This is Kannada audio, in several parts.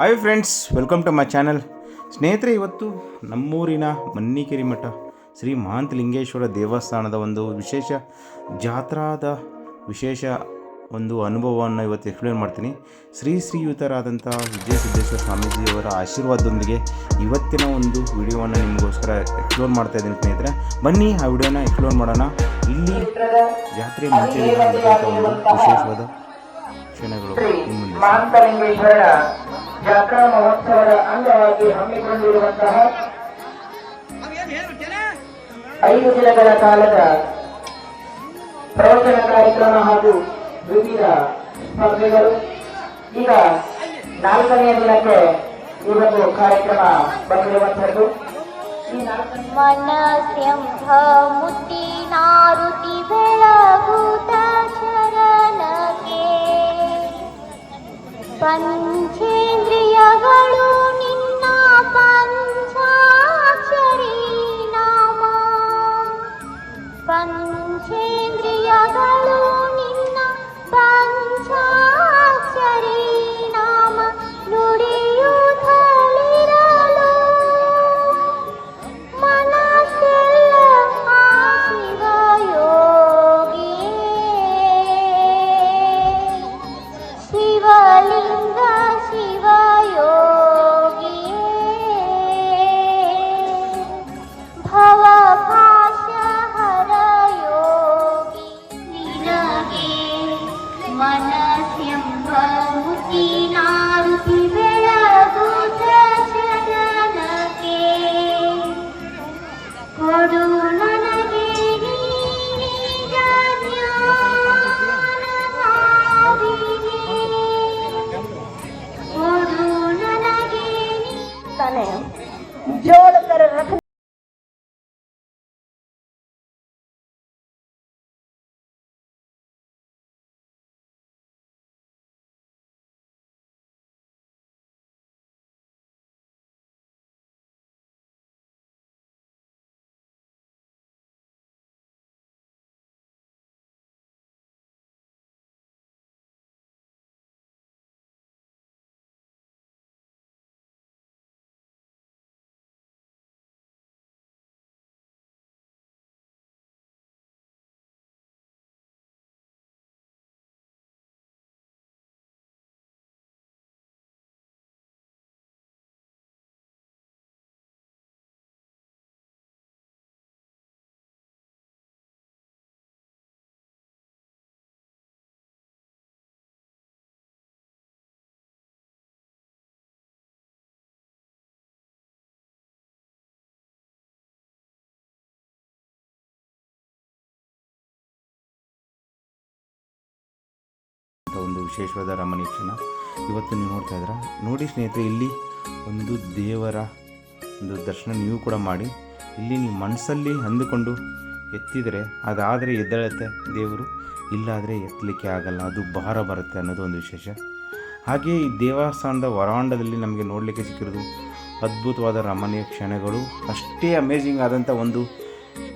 Hi friends welcome to my channel ಸ್ನೇಹಿತರೆ, ಇವತ್ತು ನಮ್ಮೂರಿನ ಮನ್ನಿಕೇರಿ ಮಠ, ಶ್ರೀ ಮಹಾಂತಲಿಂಗೇಶ್ವರ ದೇವಸ್ಥಾನದ ಒಂದು ವಿಶೇಷ ಜಾತ್ರಾದ ವಿಶೇಷ ಒಂದು ಅನುಭವವನ್ನು ಇವತ್ತು ಎಕ್ಸ್ಪ್ಲೇನ್ ಮಾಡ್ತೀನಿ. ಶ್ರೀ ಶ್ರೀಯುತರಾದಂಥ ವಿಜಯ ಸಿದ್ದೇಶ್ವರ ಸ್ವಾಮೀಜಿಯವರ ಆಶೀರ್ವಾದದೊಂದಿಗೆ ಇವತ್ತಿನ ಒಂದು ವಿಡಿಯೋವನ್ನು ನಿಮಗೋಸ್ಕರ ಎಕ್ಸ್ಪ್ಲೋರ್ ಮಾಡ್ತಾ ಇದ್ದೀನಿ ಸ್ನೇಹಿತರೆ. ಬನ್ನಿ, ಆ ವಿಡಿಯೋನ ಎಕ್ಸ್ಪ್ಲೋರ್ ಮಾಡೋಣ. ಇಲ್ಲಿ ಜಾತ್ರೆ ಮುಂಚೆ ವಿಶೇಷವಾದ ಕ್ಷಣಗಳು ಜಾತ್ರಾ ಮಹೋತ್ಸವದ ಅಂಗವಾಗಿ ಹಮ್ಮಿಕೊಂಡಿರುವಂತಹ ಐದು ದಿನಗಳ ಕಾಲದ ಪ್ರವಚನ ಕಾರ್ಯಕ್ರಮ ಹಾಗೂ ವಿವಿಧ ಸ್ಪರ್ಧೆಗಳು. ಈಗ ನಾಲ್ಕನೆಯ ದಿನಕ್ಕೆ ಈ ಒಂದು ಕಾರ್ಯಕ್ರಮ ಬಂದಿರುವಂಥದ್ದು. ಮನಸ್ಯಂಭ ಮುತ್ತಿ ನಾರುತಿ ಬೆಳಗುತ ಶರಣಕ್ಕೆ ಪಂಚೇಂದ್ರ ಪಂಚೇಂದ್ರಿಯಗಳು ನಿನ್ನ ಒಂದು ವಿಶೇಷವಾದ ರಮಣೀಯ ಕ್ಷಣ ಇವತ್ತು ನೀವು ನೋಡ್ತಾ ಇದ್ದೀರಾ? ನೋಡಿ ಸ್ನೇಹಿತರೆ, ಇಲ್ಲಿ ಒಂದು ದೇವರ ಒಂದು ದರ್ಶನ ನೀವು ಕೂಡ ಮಾಡಿ. ಇಲ್ಲಿ ನೀವು ಮನಸ್ಸಲ್ಲಿ ಅಂದುಕೊಂಡು ಎತ್ತಿದರೆ, ಅದಾದರೆ ಎದ್ದೇಳುತ್ತೆ ದೇವರು, ಇಲ್ಲಾದರೆ ಎತ್ತಲಿಕ್ಕೆ ಆಗಲ್ಲ. ಅದು ಭಾರ ಬರುತ್ತೆ ಅನ್ನೋದು ಒಂದು ವಿಶೇಷ. ಹಾಗೆಯೇ ಈ ದೇವಸ್ಥಾನದ ವರಾಂಡದಲ್ಲಿ ನಮಗೆ ನೋಡಲಿಕ್ಕೆ ಸಿಕ್ಕಿರೋದು ಅದ್ಭುತವಾದ ರಮಣೀಯ ಕ್ಷಣಗಳು. ಅಷ್ಟೇ ಅಮೇಝಿಂಗ್ ಆದಂಥ ಒಂದು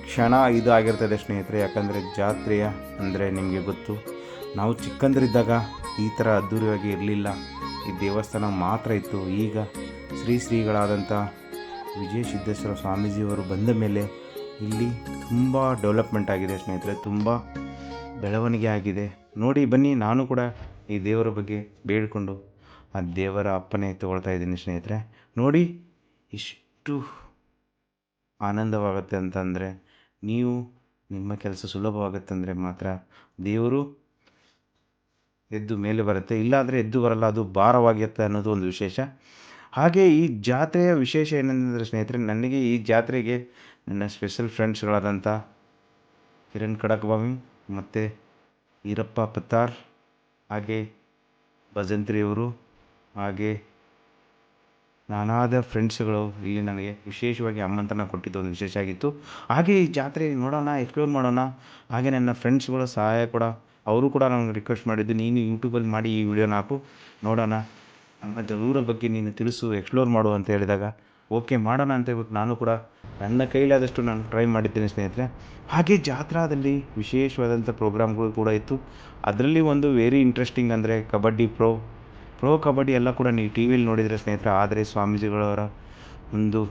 ಕ್ಷಣ ಇದು ಆಗಿರ್ತದೆ ಸ್ನೇಹಿತರೆ. ಯಾಕಂದರೆ ಜಾತ್ರೆಯ, ಅಂದರೆ ನಿಮಗೆ ಗೊತ್ತು ನಾವು ಚಿಕ್ಕಂದರಿದ್ದಾಗ ಈ ಥರ ಅದ್ಧೂರಿಯಾಗಿ ಇರಲಿಲ್ಲ. ಈ ದೇವಸ್ಥಾನ ಮಾತ್ರ ಇತ್ತು. ಈಗ ಶ್ರೀ ಶ್ರೀಗಳಾದಂಥ ವಿಜಯ ಸಿದ್ದೇಶ್ವರ ಸ್ವಾಮೀಜಿಯವರು ಬಂದ ಮೇಲೆ ಇಲ್ಲಿ ತುಂಬ ಡೆವಲಪ್ಮೆಂಟ್ ಆಗಿದೆ ಸ್ನೇಹಿತರೆ. ತುಂಬ ಬೆಳವಣಿಗೆ ಆಗಿದೆ. ನೋಡಿ, ಬನ್ನಿ, ನಾನು ಕೂಡ ಈ ದೇವರ ಬಗ್ಗೆ ಬೇಡಿಕೊಂಡು ಆ ದೇವರ ಅಪ್ಪನೆ ತಗೊಳ್ತಾ ಇದ್ದೀನಿ ಸ್ನೇಹಿತರೆ. ನೋಡಿ, ಇಷ್ಟು ಆನಂದವಾಗುತ್ತೆ ಅಂತಂದರೆ, ನೀವು ನಿಮ್ಮ ಕೆಲಸ ಸುಲಭವಾಗುತ್ತೆ ಅಂದರೆ ಮಾತ್ರ ದೇವರು ಎದ್ದು ಮೇಲೆ ಬರುತ್ತೆ. ಇಲ್ಲಾಂದರೆ ಎದ್ದು ಬರಲ್ಲ, ಅದು ಭಾರವಾಗಿರುತ್ತೆ ಅನ್ನೋದು ಒಂದು ವಿಶೇಷ. ಹಾಗೆ ಈ ಜಾತ್ರೆಯ ವಿಶೇಷ ಏನೆಂದರೆ ಸ್ನೇಹಿತರೆ, ನನಗೆ ಈ ಜಾತ್ರೆಗೆ ನನ್ನ ಸ್ಪೆಷಲ್ ಫ್ರೆಂಡ್ಸ್ಗಳಾದಂಥ ಕಿರಣ್ ಖಡಕ್ಬಾಮಿ ಮತ್ತು ಈರಪ್ಪ ಪತ್ತಾರ್, ಹಾಗೆ ಭಜಂತ್ರಿಯವರು ಹಾಗೆ ನಾನಾದ ಫ್ರೆಂಡ್ಸ್ಗಳು ಇಲ್ಲಿ ನನಗೆ ವಿಶೇಷವಾಗಿ ಆಮಂತ್ರಣ ಕೊಟ್ಟಿದ್ದು ಒಂದು ವಿಶೇಷ ಆಗಿತ್ತು. ಹಾಗೆ ಈ ಜಾತ್ರೆ ನೋಡೋಣ ಎಕ್ಸ್ಪ್ಲೋರ್ ಮಾಡೋಣ. ಹಾಗೆ ನನ್ನ ಫ್ರೆಂಡ್ಸ್ಗಳ ಸಹಾಯ ಕೂಡ ಅವರು ಕೂಡ ನಾನು ರಿಕ್ವೆಸ್ಟ್ ಮಾಡಿದ್ದು, ನೀನು ಯೂಟ್ಯೂಬಲ್ಲಿ ಮಾಡಿ ಈ ವಿಡಿಯೋನ ಹಾಕು, ನೋಡೋಣ. ಮತ್ತು ಊರ ಬಗ್ಗೆ ನೀನು ತಿಳಿಸು ಎಕ್ಸ್ಪ್ಲೋರ್ ಮಾಡು ಅಂತ ಹೇಳಿದಾಗ ಓಕೆ ಮಾಡೋಣ ಅಂತ ಹೇಳ್ಬಿಟ್ಟು ನಾನು ಕೂಡ ನನ್ನ ಕೈಲಾದಷ್ಟು ನಾನು ಟ್ರೈ ಮಾಡಿದ್ದೇನೆ ಸ್ನೇಹಿತರೆ. ಹಾಗೆ ಜಾತ್ರಾದಲ್ಲಿ ವಿಶೇಷವಾದಂಥ ಪ್ರೋಗ್ರಾಮ್ಗಳು ಕೂಡ ಇತ್ತು. ಅದರಲ್ಲಿ ಒಂದು ವೆರಿ ಇಂಟ್ರೆಸ್ಟಿಂಗ್ ಅಂದರೆ ಕಬಡ್ಡಿ ಪ್ರೋ ಪ್ರೋ ಕಬಡ್ಡಿ ಎಲ್ಲ ಕೂಡ ನೀವು ಟಿ ವಿಲಿ ನೋಡಿದರೆ ಸ್ನೇಹಿತರೆ, ಆದರೆ ಸ್ವಾಮೀಜಿಗಳವರ ಒಂದು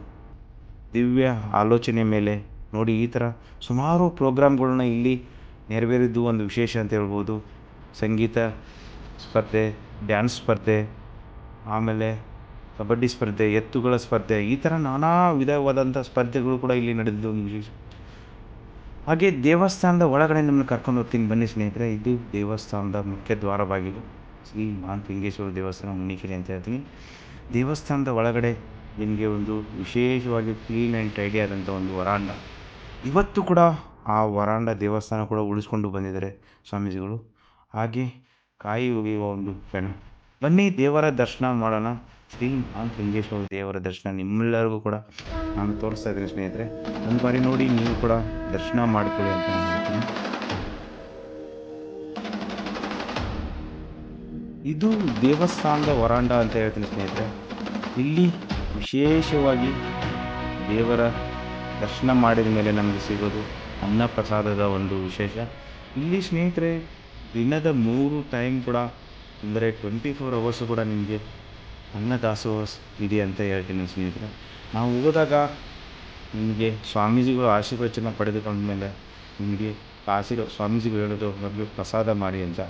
ದಿವ್ಯ ಆಲೋಚನೆ ಮೇಲೆ ನೋಡಿ ಈ ಥರ ಸುಮಾರು ಪ್ರೋಗ್ರಾಮ್ಗಳನ್ನ ಇಲ್ಲಿ ನೆರವೇರಿದ್ದು ಒಂದು ವಿಶೇಷ ಅಂತ ಹೇಳ್ಬೋದು. ಸಂಗೀತ ಸ್ಪರ್ಧೆ, ಡ್ಯಾನ್ಸ್ ಸ್ಪರ್ಧೆ, ಆಮೇಲೆ ಕಬಡ್ಡಿ ಸ್ಪರ್ಧೆ, ಎತ್ತುಗಳ ಸ್ಪರ್ಧೆ, ಈ ಥರ ನಾನಾ ವಿಧವಾದಂಥ ಸ್ಪರ್ಧೆಗಳು ಕೂಡ ಇಲ್ಲಿ ನಡೆದಿದ್ದು ಒಂದು ವಿಶೇಷ. ಹಾಗೆ ದೇವಸ್ಥಾನದ ಒಳಗಡೆ ನಿಮ್ಮನ್ನು ಕರ್ಕೊಂಡು ಹೋಗ್ತೀನಿ. ಬನ್ನಿ ಸ್ನೇಹಿತರೆ, ಇದು ದೇವಸ್ಥಾನದ ಮುಖ್ಯ ದ್ವಾರವಾಗಿದೆ. ಬಾಗಿಲು ಶ್ರೀ ಪಿಂಗೇಶ್ವರ ದೇವಸ್ಥಾನ ಮುಣಿಕೆರೆ ಅಂತ ಹೇಳ್ತೀನಿ. ದೇವಸ್ಥಾನದ ಒಳಗಡೆ ನಿಮಗೆ ಒಂದು ವಿಶೇಷವಾಗಿ ಕ್ಲೀನ್ ಆ್ಯಂಡ್ ಟೈಡಿ ಆದಂಥ ಒಂದು ವರಾಂಡ. ಇವತ್ತು ಕೂಡ ಆ ವರಾಂಡ ದೇವಸ್ಥಾನ ಕೂಡ ಉಳಿಸ್ಕೊಂಡು ಬಂದಿದ್ದಾರೆ ಸ್ವಾಮೀಜಿಗಳು. ಹಾಗೆ ಕಾಯಿ ಒಗೆಯುವ ಒಂದು ಪೆಣ ಬನ್ನಿ ದೇವರ ದರ್ಶನ ಮಾಡೋಣ. ಶ್ರೀ ಮಹಾಂತಲಿಂಗೇಶ್ವರ ದೇವರ ದರ್ಶನ ನಿಮ್ಮೆಲ್ಲರಿಗೂ ಕೂಡ ನಾನು ತೋರಿಸ್ತಾ ಇದ್ದೀನಿ ಸ್ನೇಹಿತರೆ. ಒಂದು ಬಾರಿ ನೋಡಿ ನೀವು ಕೂಡ ದರ್ಶನ ಮಾಡ್ಕೊಳ್ಳಿ ಅಂತ ಹೇಳ್ತೀನಿ. ಇದು ದೇವಸ್ಥಾನದ ವರಾಂಡ ಅಂತ ಹೇಳ್ತೀನಿ ಸ್ನೇಹಿತರೆ. ಇಲ್ಲಿ ವಿಶೇಷವಾಗಿ ದೇವರ ದರ್ಶನ ಮಾಡಿದ ಮೇಲೆ ನಮಗೆ ಸಿಗೋದು ಅನ್ನ ಪ್ರಸಾದದ ಒಂದು ವಿಶೇಷ. ಇಲ್ಲಿ ಸ್ನೇಹಿತರೆ, ದಿನದ ಮೂರು ಟೈಮ್ ಕೂಡ, ಅಂದರೆ ಟ್ವೆಂಟಿ ಫೋರ್ ಅವರ್ಸ್ ಕೂಡ ನಿಮಗೆ ಅನ್ನ ದಾಸೋಹ ಇದೆ ಅಂತ ಹೇಳ್ತೀನಿ ಸ್ನೇಹಿತರೆ. ನಾವು ಹೋದಾಗ ನಿಮಗೆ ಸ್ವಾಮೀಜಿಗಳು ಆಶೀರ್ವಚನ ಪಡೆದುಕೊಂಡ ಮೇಲೆ ನಿಮಗೆ ಆಶೀರ್ವ ಸ್ವಾಮೀಜಿಗಳು ಹೇಳೋದು, ಮೊದಲು ಪ್ರಸಾದ ಮಾಡಿ ಅಂತ.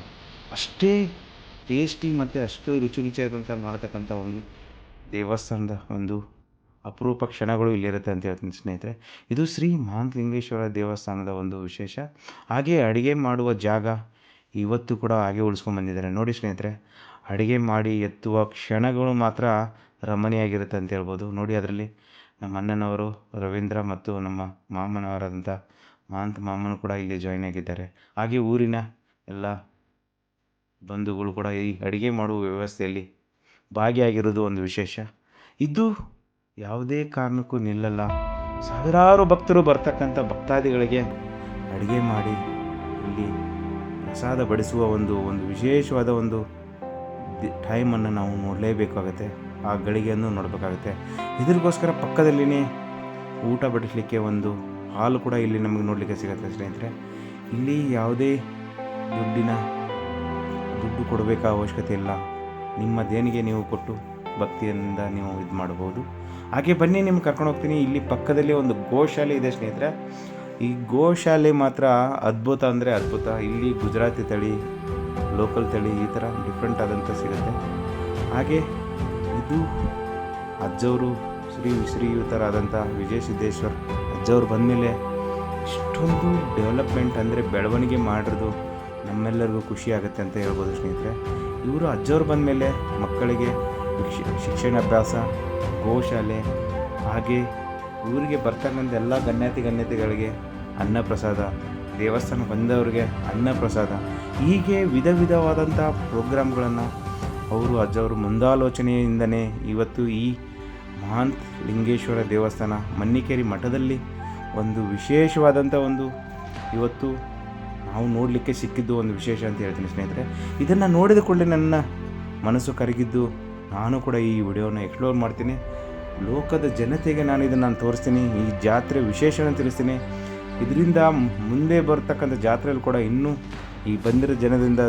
ಅಷ್ಟೇ ಟೇಸ್ಟಿ ಮತ್ತು ಅಷ್ಟು ರುಚಿ ರುಚಿಯಾದಂಥ ಮಾಡತಕ್ಕಂಥ ಒಂದು ದೇವಸ್ಥಾನದ ಒಂದು ಅಪರೂಪ ಕ್ಷಣಗಳು ಇಲ್ಲಿರುತ್ತೆ ಅಂತ ಹೇಳ್ತೀನಿ ಸ್ನೇಹಿತರೆ. ಇದು ಶ್ರೀ ಮಹಾಂತಲಿಂಗೇಶ್ವರ ದೇವಸ್ಥಾನದ ಒಂದು ವಿಶೇಷ. ಹಾಗೆ ಅಡುಗೆ ಮಾಡುವ ಜಾಗ ಇವತ್ತು ಕೂಡ ಹಾಗೆ ಉಳಿಸ್ಕೊಂಡು ಬಂದಿದ್ದಾರೆ. ನೋಡಿ ಸ್ನೇಹಿತರೆ, ಅಡುಗೆ ಮಾಡಿ ಎತ್ತುವ ಕ್ಷಣಗಳು ಮಾತ್ರ ರಮಣೀಯಾಗಿರುತ್ತೆ ಅಂತ ಹೇಳ್ಬೋದು. ನೋಡಿ ಅದರಲ್ಲಿ ನಮ್ಮ ಅಣ್ಣನವರು ರವೀಂದ್ರ ಮತ್ತು ನಮ್ಮ ಮಾಮನವರಾದಂಥ ಮಹಾಂತ ಮಾಮನು ಕೂಡ ಇಲ್ಲಿ ಜಾಯ್ನ್ ಆಗಿದ್ದಾರೆ. ಹಾಗೆ ಊರಿನ ಎಲ್ಲ ಬಂಧುಗಳು ಕೂಡ ಈ ಅಡುಗೆ ಮಾಡುವ ವ್ಯವಸ್ಥೆಯಲ್ಲಿ ಭಾಗಿಯಾಗಿರೋದು ಒಂದು ವಿಶೇಷ. ಇದು ಯಾವುದೇ ಕಾರಣಕ್ಕೂ ನಿಲ್ಲಲ್ಲ. ಸಾವಿರಾರು ಭಕ್ತರು ಬರ್ತಕ್ಕಂಥ ಭಕ್ತಾದಿಗಳಿಗೆ ಅಡುಗೆ ಮಾಡಿ ಇಲ್ಲಿ ಪ್ರಸಾದ ಬಡಿಸುವ ಒಂದು ಒಂದು ವಿಶೇಷವಾದ ಒಂದು ಟೈಮನ್ನು ನಾವು ನೋಡಲೇಬೇಕಾಗುತ್ತೆ. ಆ ಗಳಿಗೆಯನ್ನು ನೋಡಬೇಕಾಗುತ್ತೆ. ಇದಕ್ಕೋಸ್ಕರ ಪಕ್ಕದಲ್ಲಿನೇ ಊಟ ಬಡಿಸಲಿಕ್ಕೆ ಒಂದು ಹಾಲು ಕೂಡ ಇಲ್ಲಿ ನಮಗೆ ನೋಡಲಿಕ್ಕೆ ಸಿಗುತ್ತೆ ಸ್ನೇಹಿತರೆ. ಇಲ್ಲಿ ಯಾವುದೇ ದುಡ್ಡಿನ, ದುಡ್ಡು ಕೊಡಬೇಕಾ ಅವಶ್ಯಕತೆ ಇಲ್ಲ. ನಿಮ್ಮ ದೇಣಿಗೆ ನೀವು ಕೊಟ್ಟು ಭಕ್ತಿಯಿಂದ ನೀವು ಇದು ಮಾಡ್ಬೋದು. ಹಾಗೆ ಬನ್ನಿ ನಿಮ್ಗೆ ಕರ್ಕೊಂಡು ಹೋಗ್ತೀನಿ. ಇಲ್ಲಿ ಪಕ್ಕದಲ್ಲಿ ಒಂದು ಗೋಶಾಲೆ ಇದೆ ಸ್ನೇಹಿತರೆ. ಈ ಗೋಶಾಲೆ ಮಾತ್ರ ಅದ್ಭುತ ಅಂದರೆ ಅದ್ಭುತ. ಇಲ್ಲಿ ಗುಜರಾತಿ ತಳಿ ಲೋಕಲ್ ತಳಿ ಈ ಥರ ಡಿಫ್ರೆಂಟ್ ಆದಂಥ ಸಿಗುತ್ತೆ. ಹಾಗೆ ಇದು ಅಜ್ಜವರು, ಶ್ರೀ ಶ್ರೀಯುತರಾದಂಥ ವಿಜಯ ಸಿದ್ದೇಶ್ವರ್ ಅಜ್ಜವ್ರು ಬಂದಮೇಲೆ ಇಷ್ಟೊಂದು ಡೆವಲಪ್ಮೆಂಟ್ ಅಂದರೆ ಬೆಳವಣಿಗೆ ಮಾಡಿರೋದು ನಮ್ಮೆಲ್ಲರಿಗೂ ಖುಷಿ ಆಗುತ್ತೆ ಅಂತ ಹೇಳ್ಬೋದು ಸ್ನೇಹಿತರೆ. ಇವರು ಅಜ್ಜವ್ರು ಬಂದಮೇಲೆ ಮಕ್ಕಳಿಗೆ ಶಿಕ್ಷಣಾಭ್ಯಾಸ, ಗೋಶಾಲೆ, ಹಾಗೆ ಊರಿಗೆ ಬರ್ತಕ್ಕಂಥ ಎಲ್ಲ ಗಣ್ಯಾತಿ ಗಣ್ಯತೆಗಳಿಗೆ ಅನ್ನಪ್ರಸಾದ, ದೇವಸ್ಥಾನ ಬಂದವರಿಗೆ ಅನ್ನಪ್ರಸಾದ, ಹೀಗೆ ವಿಧ ವಿಧವಾದಂಥ ಪ್ರೋಗ್ರಾಮ್ಗಳನ್ನು ಅವರು ಅಜ್ಜವರು ಮುಂದಾಲೋಚನೆಯಿಂದನೇ ಇವತ್ತು ಈ ಮಹಾಂತ್ ಲಿಂಗೇಶ್ವರ ದೇವಸ್ಥಾನ ಮನ್ನಿಕೇರಿ ಮಠದಲ್ಲಿ ಒಂದು ವಿಶೇಷವಾದಂಥ ಒಂದು ಇವತ್ತು ನಾವು ನೋಡಲಿಕ್ಕೆ ಸಿಕ್ಕಿದ್ದು ಒಂದು ವಿಶೇಷ ಅಂತ ಹೇಳ್ತೀನಿ ಸ್ನೇಹಿತರೆ. ಇದನ್ನು ನೋಡಿದ ಕೂಡಲೇ ನನ್ನ ಮನಸ್ಸು ಕರಗಿದ್ದು ನಾನು ಕೂಡ ಈ ವಿಡಿಯೋನ ಎಕ್ಸ್ಪ್ಲೋರ್ ಮಾಡ್ತೀನಿ. ಲೋಕದ ಜನತೆಗೆ ನಾನು ಇದನ್ನು ನಾನು ತೋರಿಸ್ತೀನಿ. ಈ ಜಾತ್ರೆ ವಿಶೇಷನ ತಿಳಿಸ್ತೀನಿ. ಇದರಿಂದ ಮುಂದೆ ಬರ್ತಕ್ಕಂಥ ಜಾತ್ರೆಯಲ್ಲಿ ಕೂಡ ಇನ್ನೂ ಈ ಬಂದಿರೋ ಜನದಿಂದ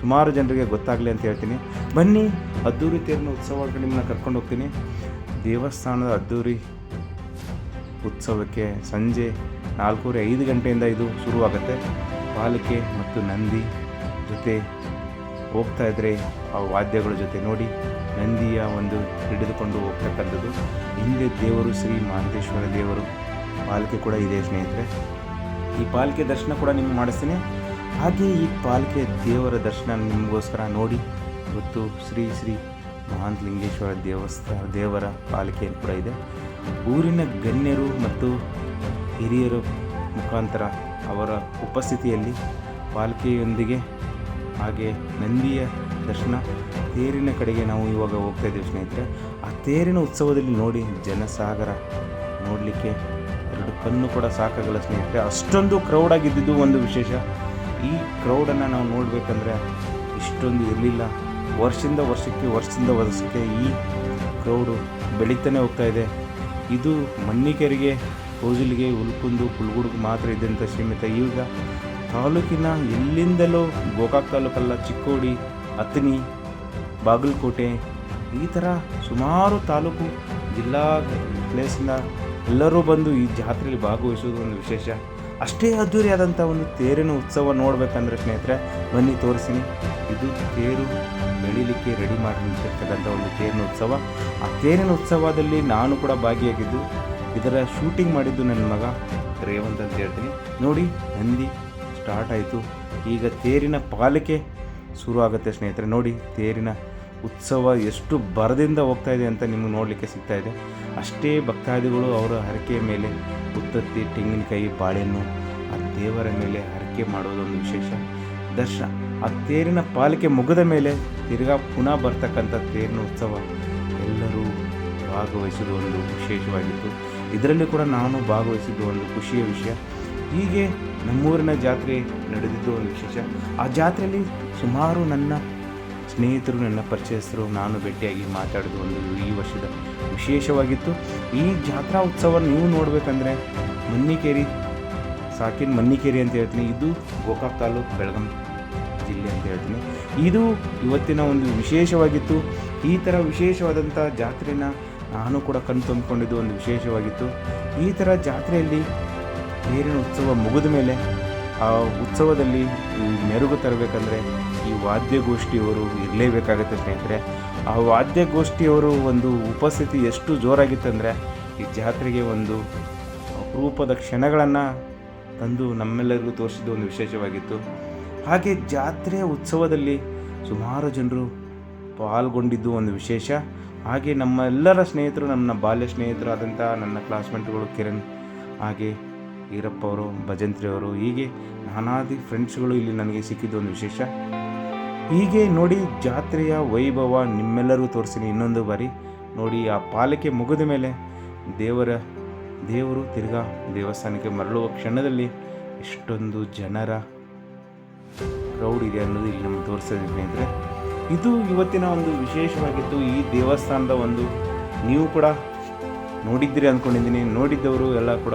ಸುಮಾರು ಜನರಿಗೆ ಗೊತ್ತಾಗಲಿ ಅಂತ ಹೇಳ್ತೀನಿ. ಬನ್ನಿ, ಅದ್ದೂರಿ ತೇರಿನ ಉತ್ಸವಕ್ಕೆ ನಿಮ್ಮನ್ನ ಕರ್ಕೊಂಡು ಹೋಗ್ತೀನಿ. ದೇವಸ್ಥಾನದ ಅದ್ದೂರಿ ಉತ್ಸವಕ್ಕೆ ಸಂಜೆ ನಾಲ್ಕೂವರೆ ಐದು ಗಂಟೆಯಿಂದ ಇದು ಶುರುವಾಗುತ್ತೆ. ಪಾಲಿಕೆ ಮತ್ತು ನಂದಿ ಜೊತೆ ಹೋಗ್ತಾ ಇದ್ದರೆ ಆ ವಾದ್ಯಗಳ ಜೊತೆ ನೋಡಿ. ನಂದಿಯ ಒಂದು ಹಿಡಿದುಕೊಂಡು ಹೋಗ್ತಕ್ಕಂಥದ್ದು. ಹಿಂದೆ ದೇವರು ಶ್ರೀ ಮಹಾಂತೇಶ್ವರ ದೇವರು. ಪಾಲಿಕೆ ಕೂಡ ಇದೆ ಸ್ನೇಹಿತರೆ. ಈ ಪಾಲಿಕೆ ದರ್ಶನ ಕೂಡ ನಿಮ್ಗೆ ಮಾಡಿಸ್ತೀನಿ. ಹಾಗೆ ಈ ಪಾಲಿಕೆ ದೇವರ ದರ್ಶನ ನಿಮಗೋಸ್ಕರ ನೋಡಿ ಇವತ್ತು ಶ್ರೀ ಶ್ರೀ ಮಹಾಂತ ಲಿಂಗೇಶ್ವರ ದೇವಸ್ಥಾನ ದೇವರ ಪಾಲಿಕೆ ಕೂಡ ಇದೆ. ಊರಿನ ಗಣ್ಯರು ಮತ್ತು ಹಿರಿಯರ ಮುಖಾಂತರ ಅವರ ಉಪಸ್ಥಿತಿಯಲ್ಲಿ ಪಾಲಿಕೆಯೊಂದಿಗೆ ಹಾಗೆ ನಂದಿಯ ದರ್ಶನ ತೇರಿನ ಕಡೆಗೆ ನಾವು ಇವಾಗ ಹೋಗ್ತಾ ಇದ್ದೀವಿ ಸ್ನೇಹಿತರೆ. ಆ ತೇರಿನ ಉತ್ಸವದಲ್ಲಿ ನೋಡಿ ಜನಸಾಗರ ನೋಡಲಿಕ್ಕೆ ಎರಡು ಕಣ್ಣು ಕೂಡ ಸಾಕಾಗಲ್ಲ ಸ್ನೇಹಿತರೆ. ಅಷ್ಟೊಂದು ಕ್ರೌಡ್ ಆಗಿದ್ದಿದ್ದು ಒಂದು ವಿಶೇಷ. ಈ ಕ್ರೌಡನ್ನು ನಾವು ನೋಡಬೇಕಂದ್ರೆ ಇಷ್ಟೊಂದು ಇರಲಿಲ್ಲ. ವರ್ಷದಿಂದ ವರ್ಷಕ್ಕೆ ವರ್ಷದಿಂದ ವರ್ಷಕ್ಕೆ ಈ ಕ್ರೌಡು ಬೆಳೀತಾನೆ ಹೋಗ್ತಾ ಇದೆ. ಇದು ಮಣ್ಣಿಕೆರೆಗೆ ಕೋಜಿಲಿಗೆ ಉಲ್ಕುಂದು ಕುಲ್ಗುಡ್ಗೆ ಮಾತ್ರ ಇದ್ದಂಥ ಸೀಮಿತ ಈಗ ತಾಲೂಕಿನ ಎಲ್ಲಿಂದಲೂ ಗೋಕಾಕ್ ತಾಲೂಕಲ್ಲ, ಚಿಕ್ಕೋಡಿ ಅತನಿ ಬಾಗಲಕೋಟೆ, ಈ ಥರ ಸುಮಾರು ತಾಲೂಕು ಜಿಲ್ಲಾ ಪ್ಲೇಸಿಂದ ಎಲ್ಲರೂ ಬಂದು ಈ ಜಾತ್ರೆಯಲ್ಲಿ ಭಾಗವಹಿಸೋದು ಒಂದು ವಿಶೇಷ. ಅಷ್ಟೇ ಅದ್ದೂರಿಯಾದಂಥ ಒಂದು ತೇರಿನ ಉತ್ಸವ ನೋಡಬೇಕಂದ್ರೆ ಸ್ನೇಹಿತರೆ, ಬನ್ನಿ ತೋರಿಸ್ತೀನಿ. ಇದು ತೇರು ಬೆಳಿಲಿಕ್ಕೆ ರೆಡಿ ಮಾಡಿ ನಿಂತಿರ್ತಕ್ಕಂಥ ಒಂದು ತೇರಿನ ಉತ್ಸವ. ಆ ತೇರಿನ ಉತ್ಸವದಲ್ಲಿ ನಾನು ಕೂಡ ಭಾಗಿಯಾಗಿದ್ದು, ಇದರ ಶೂಟಿಂಗ್ ಮಾಡಿದ್ದು ನನ್ನ ಮಗ ರೇವಂತ್ ಅಂತ ಹೇಳ್ತೀನಿ. ನೋಡಿ, ನಂದಿ ಸ್ಟಾರ್ಟ್ ಆಯಿತು. ಈಗ ತೇರಿನ ಪಾಲಿಕೆ ಶುರು ಆಗುತ್ತೆ ಸ್ನೇಹಿತರೆ. ನೋಡಿ, ತೇರಿನ ಉತ್ಸವ ಎಷ್ಟು ಬರದಿಂದ ಹೋಗ್ತಾ ಇದೆ ಅಂತ ನಿಮಗೆ ನೋಡಲಿಕ್ಕೆ ಸಿಗ್ತಾ ಇದೆ. ಅಷ್ಟೇ ಭಕ್ತಾದಿಗಳು ಅವರ ಹರಕೆಯ ಮೇಲೆ ಉತ್ತತ್ತಿ, ತೆಂಗಿನಕಾಯಿ, ಬಾಳೆಹಣ್ಣು, ಆ ದೇವರ ಮೇಲೆ ಹರಕೆ ಮಾಡೋದೊಂದು ವಿಶೇಷ. ದರ್ಶನ. ಆ ತೇರಿನ ಪಾಲಿಕೆ ಮುಗಿದ ಮೇಲೆ ತಿರ್ಗಾ ಪುನಃ ಬರ್ತಕ್ಕಂಥ ತೇರಿನ ಉತ್ಸವ ಎಲ್ಲರೂ ಭಾಗವಹಿಸಿದ ಒಂದು ವಿಶೇಷವಾಗಿತ್ತು. ಇದರಲ್ಲಿ ಕೂಡ ನಾನು ಭಾಗವಹಿಸಿದ್ದು ಒಂದು ಖುಷಿಯ ವಿಷಯ. ಹೀಗೆ ನಮ್ಮೂರಿನ ಜಾತ್ರೆ ನಡೆದಿದ್ದು ಒಂದು ವಿಶೇಷ. ಆ ಜಾತ್ರೆಯಲ್ಲಿ ಸುಮಾರು ನನ್ನ ಸ್ನೇಹಿತರು, ನನ್ನ ಪರಿಚಯಸ್ಥರು, ನಾನು ಭೇಟಿಯಾಗಿ ಮಾತಾಡೋದು ಒಂದು ಈ ವರ್ಷದ ವಿಶೇಷವಾಗಿತ್ತು. ಈ ಜಾತ್ರಾ ಉತ್ಸವ ನೀವು ನೋಡಬೇಕಂದ್ರೆ ಮನ್ನಿಕೇರಿ, ಸಾಕಿನ ಮನ್ನಿಕೇರಿ ಅಂತ ಹೇಳ್ತೀನಿ. ಇದು ಗೋಕಾಕ್ ತಾಲೂಕು ಬೆಳಗಾಂ ಜಿಲ್ಲೆ ಅಂತ ಹೇಳ್ತೀನಿ. ಇದು ಇವತ್ತಿನ ಒಂದು ವಿಶೇಷವಾಗಿತ್ತು. ಈ ಥರ ವಿಶೇಷವಾದಂಥ ಜಾತ್ರೆನ ನಾನು ಕೂಡ ಕಣ್ತುಂಬಿಕೊಂಡಿದ್ದು ಒಂದು ವಿಶೇಷವಾಗಿತ್ತು. ಈ ಥರ ಜಾತ್ರೆಯಲ್ಲಿ ತೇರಿನ ಉತ್ಸವ ಮುಗಿದ ಮೇಲೆ ಆ ಉತ್ಸವದಲ್ಲಿ ಈ ಮೆರುಗು ತರಬೇಕಂದ್ರೆ ಈ ವಾದ್ಯಗೋಷ್ಠಿಯವರು ಇರಲೇಬೇಕಾಗತ್ತೆ ಸ್ನೇಹಿತರೆ. ಆ ವಾದ್ಯಗೋಷ್ಠಿಯವರು ಒಂದು ಉಪಸ್ಥಿತಿ ಎಷ್ಟು ಜೋರಾಗಿತ್ತಂದರೆ ಈ ಜಾತ್ರೆಗೆ ಒಂದು ಅಪರೂಪದ ಕ್ಷಣಗಳನ್ನು ತಂದು ನಮ್ಮೆಲ್ಲರಿಗೂ ತೋರಿಸಿದ್ದು ಒಂದು ವಿಶೇಷವಾಗಿತ್ತು. ಹಾಗೆ ಜಾತ್ರೆಯ ಉತ್ಸವದಲ್ಲಿ ಸುಮಾರು ಜನರು ಪಾಲ್ಗೊಂಡಿದ್ದು ಒಂದು ವಿಶೇಷ. ಹಾಗೆ ನಮ್ಮೆಲ್ಲರ ಸ್ನೇಹಿತರು, ನನ್ನ ಬಾಲ್ಯ ಸ್ನೇಹಿತರು ಆದಂಥ ನನ್ನ ಕ್ಲಾಸ್ಮೇಟ್ಗಳು ಕಿರಣ್, ಹಾಗೆ ಈರಪ್ಪ ಅವರು ಭಜಂತ್ರಿ ಅವರು ಹೀಗೆ ನಾನಾದಿ ಫ್ರೆಂಡ್ಸ್ಗಳು ಇಲ್ಲಿ ನನಗೆ ಸಿಕ್ಕಿದ್ದು ಒಂದು ವಿಶೇಷ. ಹೀಗೆ ನೋಡಿ ಜಾತ್ರೆಯ ವೈಭವ ನಿಮ್ಮೆಲ್ಲರೂ ತೋರಿಸ್ತೀನಿ ಇನ್ನೊಂದು ಬಾರಿ. ನೋಡಿ, ಆ ಪಾಲಿಕೆ ಮುಗಿದ ಮೇಲೆ ದೇವರ, ದೇವರು ತಿರ್ಗಾ ದೇವಸ್ಥಾನಕ್ಕೆ ಮರಳುವ ಕ್ಷಣದಲ್ಲಿ ಎಷ್ಟೊಂದು ಜನರ ಕ್ರೌಡ್ ಇದೆ ಅನ್ನೋದು ಇಲ್ಲಿ ನಮ್ಗೆ ತೋರಿಸ್ತಾ ಸ್ನೇಹಿತರೆ. ಇದು ಇವತ್ತಿನ ಒಂದು ವಿಶೇಷವಾಗಿತ್ತು ಈ ದೇವಸ್ಥಾನದ ಒಂದು ನೀವು ಕೂಡ ನೋಡಿದ್ದೀರಿ ಅಂದ್ಕೊಂಡಿದ್ದೀನಿ ನೋಡಿದ್ದವರು ಎಲ್ಲ ಕೂಡ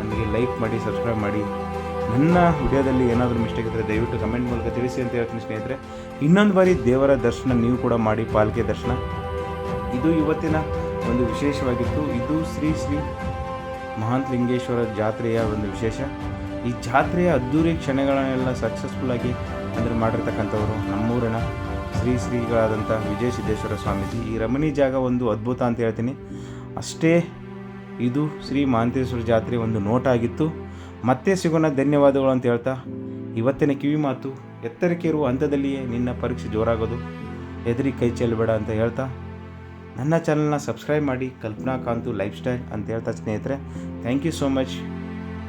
ನನಗೆ ಲೈಕ್ ಮಾಡಿ, ಸಬ್ಸ್ಕ್ರೈಬ್ ಮಾಡಿ. ನನ್ನ ವಿಡಿಯೋದಲ್ಲಿ ಏನಾದರೂ ಮಿಸ್ಟೇಕ್ ಇದ್ದರೆ ದಯವಿಟ್ಟು ಕಮೆಂಟ್ ಮೂಲಕ ತಿಳಿಸಿ ಅಂತ ಹೇಳ್ತೀನಿ ಸ್ನೇಹಿತರೆ. ಇನ್ನೊಂದು ಬಾರಿ ದೇವರ ದರ್ಶನ ನೀವು ಕೂಡ ಮಾಡಿ, ಪಾಲಿಕೆ ದರ್ಶನ. ಇದು ಇವತ್ತಿನ ಒಂದು ವಿಶೇಷವಾಗಿತ್ತು. ಇದು ಶ್ರೀ ಶ್ರೀ ಮಹಾಂತ ಲಿಂಗೇಶ್ವರ ಜಾತ್ರೆಯ ಒಂದು ವಿಶೇಷ. ಈ ಜಾತ್ರೆಯ ಅದ್ದೂರಿ ಕ್ಷಣಗಳನ್ನೆಲ್ಲ ಸಕ್ಸಸ್ಫುಲ್ಲಾಗಿ ಅಂದರೆ ಮಾಡಿರ್ತಕ್ಕಂಥವರು ನಮ್ಮೂರಿನ ಶ್ರೀ ಶ್ರೀಗಳಾದಂಥ ವಿಜಯ ಸಿದ್ದೇಶ್ವರ ಸ್ವಾಮೀಜಿ. ಈ ರಮಣಿ ಜಾಗ ಒಂದು ಅದ್ಭುತ ಅಂತ ಹೇಳ್ತೀನಿ. ಅಷ್ಟೇ ಇದು ಶ್ರೀ ಮಾಂತೇಶ್ವರ ಜಾತ್ರೆ ಒಂದು ನೋಟ ಆಗಿತ್ತು. ಮತ್ತೆ ಸಿಗೋಣ, ಧನ್ಯವಾದಗಳು ಅಂತ ಹೇಳ್ತಾ ಇವತ್ತಿನ ಕಿವಿ ಮಾತು, ಎತ್ತರಕ್ಕೆ ಇರುವ ಹಂತದಲ್ಲಿಯೇ ನಿನ್ನ ಪರೀಕ್ಷೆ ಜೋರಾಗೋದು, ಹೆದರಿ ಕೈ ಚೆಲ್ಲಬೇಡ ಅಂತ ಹೇಳ್ತಾ ನನ್ನ ಚಾನಲ್ನ ಸಬ್ಸ್ಕ್ರೈಬ್ ಮಾಡಿ, ಕಲ್ಪನಾ ಕಾಂತು ಲೈಫ್ ಸ್ಟೈಲ್ ಅಂತ ಹೇಳ್ತಾ ಸ್ನೇಹಿತರೆ thank you so much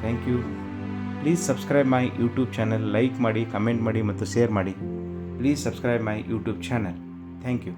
thank you please subscribe my YouTube channel like ಮಾಡಿ ಕಮೆಂಟ್ ಮಾಡಿ ಮತ್ತು ಶೇರ್ ಮಾಡಿ. Please subscribe my YouTube channel thank you